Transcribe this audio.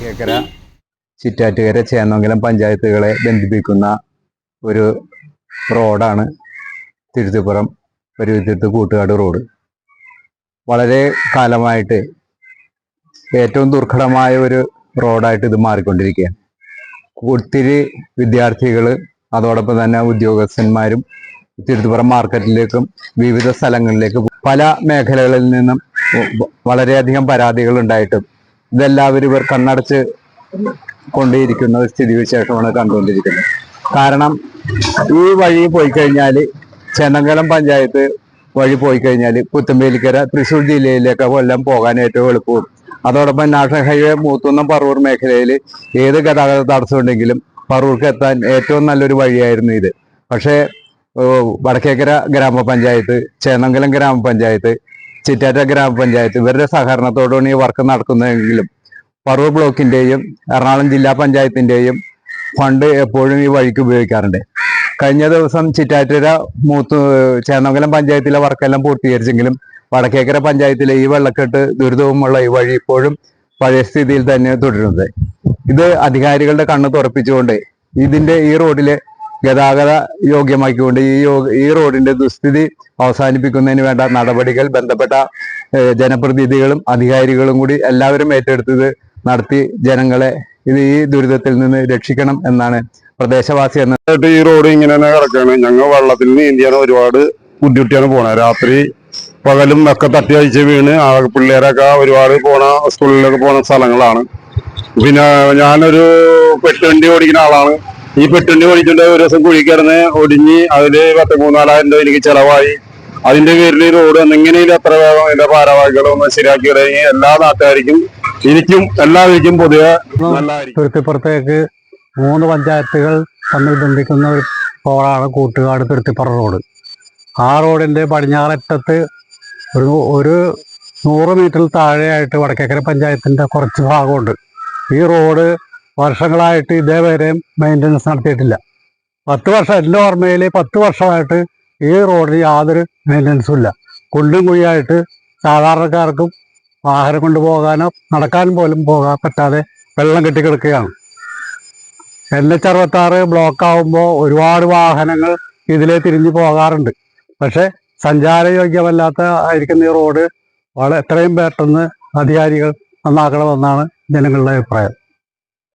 വടക്കേക്കര ചിറ്റാറ്റുകര ചേന്നമംഗലം പഞ്ചായത്തുകളെ ബന്ധിപ്പിക്കുന്ന ഒരു റോഡാണ് തിരുത്തിപ്പുറം പരുവത്തിരുത്ത് കൂട്ടുകാട് റോഡ്. വളരെ കാലമായിട്ട് ഏറ്റവും ദുർഘടമായ ഒരു റോഡായിട്ട് ഇത് മാറിക്കൊണ്ടിരിക്കുകയാണ്. ഒത്തിരി വിദ്യാർത്ഥികൾ അതോടൊപ്പം തന്നെ ഉദ്യോഗസ്ഥന്മാരും തിരുത്തിപ്പുറം മാർക്കറ്റിലേക്കും വിവിധ സ്ഥലങ്ങളിലേക്കും പല മേഖലകളിൽ നിന്നും വളരെയധികം പരാതികൾ ഉണ്ടായിട്ടും ഇതെല്ലാവരും ഇവർ കണ്ണടച്ച് കൊണ്ടേയിരിക്കുന്ന ഒരു സ്ഥിതിവിശേഷമാണ് കണ്ടുകൊണ്ടിരിക്കുന്നത്. കാരണം ഈ വഴി പോയി കഴിഞ്ഞാൽ ചെന്നങ്കലം പഞ്ചായത്ത് വഴി പോയി കഴിഞ്ഞാൽ പുത്തമ്പേലിക്കര തൃശ്ശൂർ ജില്ലയിലേക്ക് കൊല്ലം പോകാൻ ഏറ്റവും എളുപ്പവും. അതോടൊപ്പം നാഷണൽ ഹൈവേ മൂത്തുന്നം പറവൂർ മേഖലയിൽ ഏത് ഗതാഗത തടസ്സമുണ്ടെങ്കിലും പറവൂർക്ക് എത്താൻ ഏറ്റവും നല്ലൊരു വഴിയായിരുന്നു ഇത്. പക്ഷേ വടക്കേക്കര ഗ്രാമപഞ്ചായത്ത് ചേന്നങ്കലം ഗ്രാമപഞ്ചായത്ത് ചിറ്റാറ്റ ഗ്രാമപഞ്ചായത്ത് ഇവരുടെ സഹകരണത്തോടാണ് ഈ വർക്ക് നടക്കുന്നതെങ്കിലും പറവൂർ ബ്ലോക്കിന്റെയും എറണാകുളം ജില്ലാ പഞ്ചായത്തിന്റെയും ഫണ്ട് എപ്പോഴും ഈ വഴിക്ക് ഉപയോഗിക്കാറുണ്ട്. കഴിഞ്ഞ ദിവസം ചിറ്റാറ്റര മൂത്ത് ചേന്നമംഗലം പഞ്ചായത്തിലെ വർക്കെല്ലാം പൂർത്തീകരിച്ചെങ്കിലും വടക്കേക്കര പഞ്ചായത്തിലെ ഈ വെള്ളക്കെട്ട് ദുരിതവുമുള്ള ഈ വഴി ഇപ്പോഴും പഴയ സ്ഥിതിയിൽ തന്നെ തുടരുന്നത്. ഇത് അധികാരികളുടെ കണ്ണ് തുറപ്പിച്ചുകൊണ്ട് ഇതിന്റെ ഈ റോഡിലെ ഗതാഗത യോഗ്യമാക്കിക്കൊണ്ട് ഈ ഈ റോഡിന്റെ ദുസ്ഥിതി അവസാനിപ്പിക്കുന്നതിന് വേണ്ട നടപടികൾ ബന്ധപ്പെട്ട ജനപ്രതിനിധികളും അധികാരികളും കൂടി എല്ലാവരും ഏറ്റെടുത്തത് നടത്തി ജനങ്ങളെ ഇത് ഈ ദുരിതത്തിൽ നിന്ന് രക്ഷിക്കണം എന്നാണ് പ്രദേശവാസി എന്ന ഈ റോഡ് ഇങ്ങനെ തന്നെ കിടക്കുകയാണ് ഞങ്ങൾ വെള്ളത്തിൽ നീന്തിയാണ് ഒരുപാട് ബുദ്ധിമുട്ടിയാണ് പോണത്. രാത്രി പകലും ഒക്കെ തട്ടി അഴിച്ച് വീണ് ആ പിള്ളേരൊക്കെ ഒരുപാട് പോണ സ്കൂളിലൊക്കെ പോണ സ്ഥലങ്ങളാണ്. പിന്നെ ഞാനൊരു പെട്ടുവണ്ടി ഓടിക്കുന്ന ആളാണ്. ഈ പെട്ടുണ്ടി ഓടിച്ചിട്ട് ഒരു ദിവസം കുഴി കിടന്ന് ഒടിഞ്ഞ് അതിൽ പത്ത് മൂന്നാലായിരം രൂപ എനിക്ക് ചെലവായി. അതിന്റെ പേരിൽ റോഡ് എന്നിങ്ങനെയും അത്ര വേഗം അതിന്റെ ഭാരവാഹികളൊന്ന് ശരിയാക്കി തുടങ്ങി എല്ലാ നാട്ടുകാർക്കും എനിക്കും എല്ലാ എല്ലാവർക്കും പൊതുവെ തുരുത്തിപ്പുറത്തേക്ക് മൂന്ന് പഞ്ചായത്തുകൾ തമ്മിൽ ബന്ധിക്കുന്ന ഒരു റോഡാണ് കൂട്ടുകാട് തുരുത്തിപ്പുറ റോഡ്. ആ റോഡിന്റെ പടിഞ്ഞാററ്റത്ത് ഒരു ഒരു നൂറ് മീറ്ററിൽ താഴെയായിട്ട് വടക്കേക്കര പഞ്ചായത്തിന്റെ കുറച്ച് ഭാഗമുണ്ട്. ഈ റോഡ് വർഷങ്ങളായിട്ട് ഇതേവരെ മെയിന്റനൻസ് നടത്തിയിട്ടില്ല. പത്ത് വർഷം എന്റെ ഓർമ്മയിൽ പത്ത് വർഷമായിട്ട് ഈ റോഡിന് യാതൊരു മെയിന്റനൻസും ഇല്ല. കുണ്ടും കുഴിയായിട്ട് സാധാരണക്കാർക്കും വാഹനം കൊണ്ടുപോകാനോ നടക്കാൻ പോലും പോകാൻ പറ്റാതെ വെള്ളം കെട്ടിക്കിടക്കുകയാണ് എൻ എച്ച് അറുപത്താറ് ബ്ലോക്ക് ആവുമ്പോൾ ഒരുപാട് വാഹനങ്ങൾ ഇതിലെ തിരിഞ്ഞു പോകാറുണ്ട്. പക്ഷേ സഞ്ചാരയോഗ്യമല്ലാത്ത ആയിരിക്കുന്ന ഈ റോഡ് വളരെ എത്രയും പെട്ടെന്ന് അധികാരികൾ നന്നാക്കണമെന്നാണ് ജനങ്ങളുടെ അഭിപ്രായം.